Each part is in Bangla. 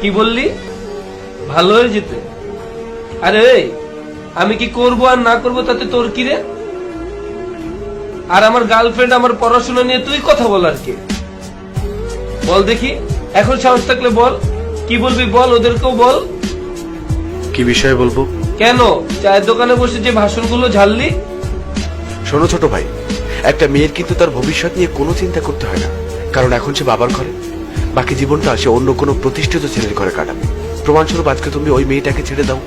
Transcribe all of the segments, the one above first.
কি বললি? ভালো হয়ে যেতে। আরে আমি কি করব আর না করব তাতে তোর কি রে? আর আমার গার্লফ্রেন্ড আমার পড়াশোনা নিয়ে তুই কথা বলার কে। বল দেখি এখন সাহস থাকলে বল। কি বলবি বল ওদেরকেও বল। কি বিষয়ে বলব? কেন? চায়ের দোকানে বসে যে ভাষণগুলো ঝাললি? শোনো ছোট ভাই একটা মেয়ের কিন্তু তার ভবিষ্যৎ নিয়ে কোনো চিন্তা করতে হয় না। কারণ এখন সে বাবার ঘরে। বাকি জীবনটা সে অন্য কোনো প্রতিষ্ঠিত ছেলের ঘরে কাটাবে। প্রমাণস্বরূপ আজকে তুমি ওই মেয়েটাকে ছেড়ে দাও।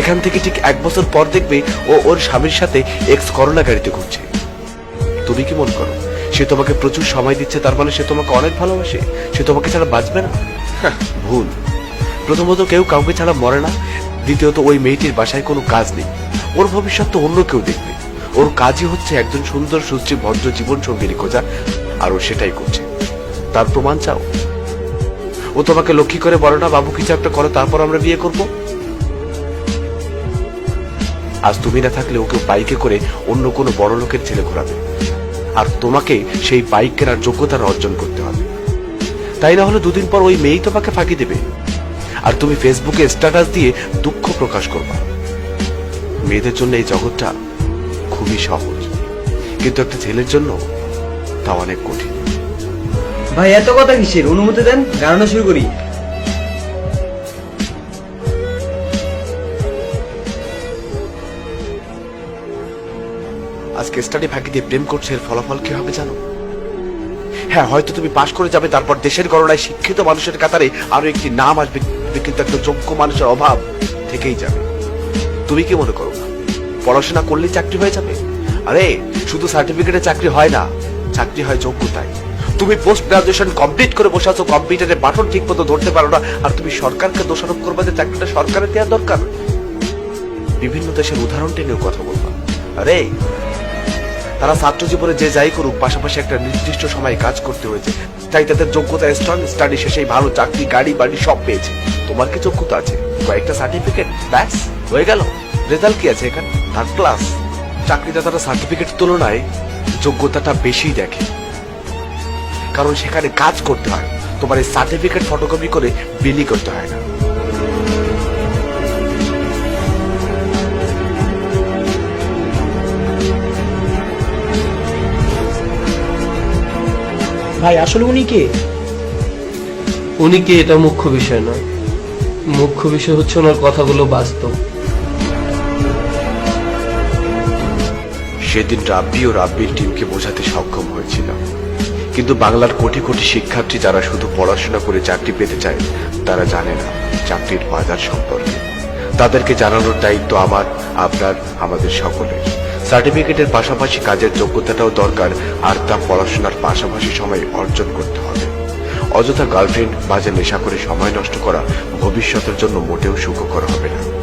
এখান থেকে ঠিক এক বছর পর দেখবে ও ওর স্বামীর সাথে এক্স করোনা গাড়িতে ঘুরছে। তুমি কি মনে করো, সে তোমাকে প্রচুর সময় দিচ্ছে, তার মানে সে তোমাকে অনেক ভালোবাসে? সে তোমাকে ছাড়া বাঁচবে না? ভুল। প্রথমত কেউ কাউকে ছাড়া মরে না, দ্বিতীয়ত ওই মেয়েটির বাসায় কোনো কাজ নেই। ওর ভবিষ্যৎ তো অন্য কেউ দেখবে। ওর কাজই হচ্ছে একজন সুন্দর সুশ্রী ভদ্র জীবন সঙ্গিনী খোঁজা, আর ও সেটাই করছে। তার প্রমাণ চাও? ও তোমাকে লক্ষ্মী করে বলো না, বাবু কিছু একটা করো, তারপর আমরা বিয়ে করব? আজ তুমি না থাকলে ওকে বাইকে করে অন্য কোনো বড় লোকের ছেলে ঘোরাবে। আর তোমাকে সেই বাইক কেনার যোগ্যতা অর্জন করতে হবে। তাই না হলে দুদিন পর ওই মেয়েই তোমাকে ফাঁকি দেবে? আর তুমি ফেসবুকে স্ট্যাটাস দিয়ে দুঃখ প্রকাশ করবা। মেয়েদের জন্য এই জগৎটা খুবই সহজ। কিন্তু একটা ছেলের জন্য তা অনেক কঠিন। ভাই, এত কথা কিসের? অনুমতি দেন গানানো শুরু করি। আজকে স্টাডি ফাঁকি দিয়ে প্রেম করছে, এর ফলাফল কি হবে জানো? হ্যাঁ হয়তো তুমি পাশ করে যাবে, তারপর দেশের গণনায় শিক্ষিত মানুষের কাতারে আরও একটি নাম আসবে, কিন্তু একটা যোগ্য মানুষের অভাব থেকেই যাবে। তুমি কি মনে করো? পড়াশোনা করলেই চাকরি হয়ে যাবে? আরে, শুধু সার্টিফিকেটে চাকরি হয় না, চাকরি হয় যোগ্যতায়। তুমি পোস্ট গ্রাজুয়েশন কমপ্লিট করে বসে আছো কম্পিউটারে বাটন ঠিক মতো ধরতে পারো না, আর তুমি সরকারকে দোষারোপ করবে যে চাকরিটা সরকারের দেওয়া দরকার। বিভিন্ন দেশের উদাহরণ টেনেও কথা বলবা। আরে, তারা ছাত্র জীবনে যে যাই করুক, পাশাপাশি একটা নির্দিষ্ট সময় কাজ করতে হয়েছে, তাই তাদের যোগ্যতা স্ট্রং স্টাডি শেষেই ভালো, চাকরি, গাড়ি, বাড়ি সব পেয়েছে। তোমার কি যোগ্যতা আছে? কয়েকটা সার্টিফিকেট ব্যাস, হয়ে গেল। রেজাল্ট কি আছে এখানে? থার্ড ক্লাস চাকরিটা তারা সার্টিফিকেট তুলনায় যোগ্যতাটা বেশি দেখে। কারণ সেখানে কাজ করতে হয়। তোমার এই সার্টিফিকেট ফটোকপি করে বিলি করতে হয় না। ভাই আসলে উনি কে? উনি কে এটা মুখ্য বিষয় না। মুখ্য বিষয় হচ্ছে ওনার কথাগুলো বাস্তব। সেদিন রাব্বি ও রাব্বির টিমকে বোঝাতে সক্ষম হয়েছিলাম। কিন্তু বাংলার কোটি কোটি শিক্ষার্থী যারা শুধু পড়াশোনা করে চাকরি পেতে চায়, তারা জানে না চাকরির বাজার সম্পর্কে। তাদেরকে জানানোর দায়িত্ব আমার, আপনার, আমাদের সকলের। সার্টিফিকেটের পাশাপাশি কাজের যোগ্যতাটাও দরকার, আর তা পড়াশোনার পাশাপাশি সময় অর্জন করতে হবে। অযথা গার্লফ্রেন্ড বাজে নেশা করে সময় নষ্ট করা ভবিষ্যতের জন্য মোটেও সুখকর হবে না।